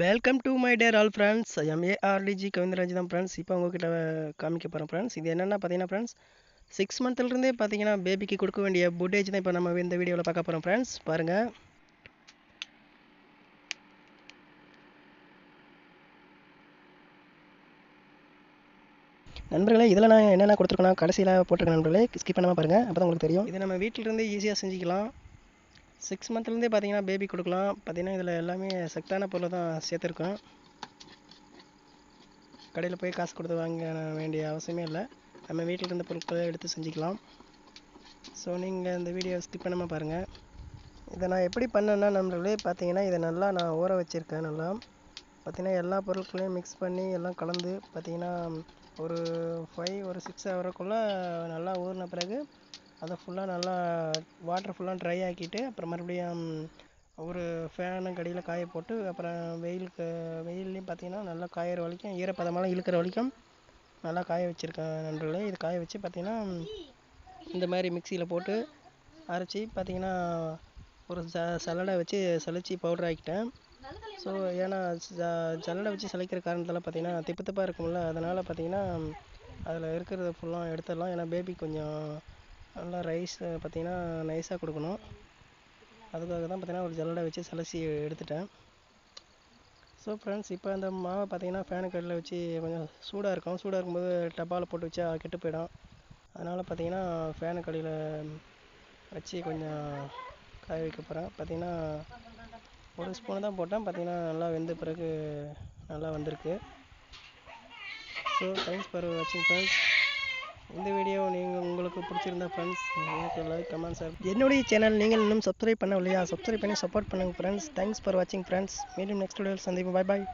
Welcome to my dear all friends எம்ஏஆர்டிஜி Kavindraj தான் friends இப்போ உங்ககிட்ட காமிக்க போகிறோம் ஃப்ரெண்ட்ஸ் இது என்னென்னா பார்த்தீங்கன்னா ஃப்ரெண்ட்ஸ் சிக்ஸ் மந்த்லேருந்தே பார்த்தீங்கன்னா பேபிக்கு கொடுக்க வேண்டிய புட்டேஜ் தான் இப்போ நம்ம இந்த வீடியோவில் பார்க்க போகிறோம் ஃப்ரெண்ட்ஸ் பாருங்கள் நண்பர்களே இதில் நான் என்னென்ன கொடுத்துருக்கேன்னா கடைசியில் போட்டிருக்கேன் நண்பர்களே ஸ்கிப் பண்ணாமல் பாருங்கள் அப்போ தான் உங்களுக்கு தெரியும். இதை நம்ம வீட்டிலிருந்தே ஈஸியாக செஞ்சுக்கலாம். சிக்ஸ் மந்த்லேருந்தே பார்த்தீங்கன்னா பேபி கொடுக்கலாம். பார்த்தீங்கன்னா இதில் எல்லாமே சத்தான பொருளை தான் சேர்த்துருக்கோம். கடையில் போய் காசு கொடுத்து வாங்க வேண்டிய அவசியமே இல்லை. நம்ம வீட்டில் இருந்த பொருட்களை எடுத்து செஞ்சுக்கலாம். ஸோ நீங்கள் இந்த வீடியோ ஸ்கிப் பண்ணாமல் பாருங்கள் இதை நான் எப்படி பண்ணேன்னா நம்மளே பார்த்தீங்கன்னா இதை நல்லா நான் ஊற வச்சுருக்கேன் நல்லா. பார்த்திங்கன்னா எல்லா பொருட்களையும் மிக்ஸ் பண்ணி எல்லாம் கலந்து பார்த்தீங்கன்னா ஒரு ஃபைவ் ஒரு சிக்ஸ் ஹவருக்குள்ளே நல்லா ஊறின பிறகு அதை ஃபுல்லாக நல்லா வாட்டர் ஃபுல்லாக ட்ரை ஆக்கிட்டு அப்புறம் மறுபடியும் ஒரு ஃபேனு அடியில் காய போட்டு அப்புறம் வெயிலுக்கு வெயில்லையும் பார்த்தீங்கன்னா நல்லா காயிற வரைக்கும் ஈரப்பதமெல்லாம் இழுக்கிற வரைக்கும் நல்லா காய வச்சுருக்கேன் நண்பர்களே. இது காய வச்சு பார்த்தீங்கன்னா இந்த மாதிரி மிக்சியில் போட்டு அரைச்சி பார்த்தீங்கன்னா ஒரு ச சல்லடை வச்சு சலிச்சு பவுடர் ஆக்கிட்டேன். ஸோ ஏன்னா ஜ ஜல்லடை வச்சு சலிக்கிற காரணத்தால் பார்த்தீங்கன்னா திப்பு திப்பாக இருக்கும்ல அதனால் பார்த்தீங்கன்னா அதில் இருக்கிறத ஃபுல்லாக எடுத்துடலாம். ஏன்னா பேபி கொஞ்சம் நல்லா ரைஸ் பார்த்தீங்கன்னா நைஸாக கொடுக்கணும். அதுக்காக தான் பார்த்தீங்கன்னா ஒரு ஜல்லடை வச்சு சலசி எடுத்துட்டேன். ஸோ ஃப்ரெண்ட்ஸ் இப்போ அந்த மாவை பார்த்தீங்கன்னா ஃபேனு கடையில் வச்சு கொஞ்சம் சூடாக இருக்கும். சூடாக இருக்கும்போது டப்பாவில் போட்டு வச்சா கெட்டு போயிடும். அதனால் பார்த்தீங்கன்னா ஃபேனு கடையில் வச்சு கொஞ்சம் காய வைக்க போகிறேன் பார்த்தீங்கன்னா ஒரு ஸ்பூன் தான் போட்டேன். பார்த்தீங்கன்னா நல்லா வெந்த பிறகு நல்லா வந்திருக்கு. ஸோ தேங்க்ஸ் ஃபார் வாட்சிங் ஃப்ரெண்ட்ஸ் இந்த வீடியோ நீங்கள் பிடிச்சிருந்தா ஃப்ரெண்ட்ஸ் எனக்கு லைக் கமெண்ட் சார் என்னுடைய சேனல் நீங்கள் இன்னும் சப்ஸ்கிரைப் பண்ணவில்லையா? சப்ஸ்கிரைப் பண்ணி சப்போர்ட் பண்ணுங்க ஃப்ரெண்ட்ஸ் தேங்க்ஸ் ஃபார் வாட்சிங் ஃப்ரெண்ட்ஸ் மீண்டும் நெக்ஸ்ட் வீடியோவில் சந்திப்போம். பாய் பாய்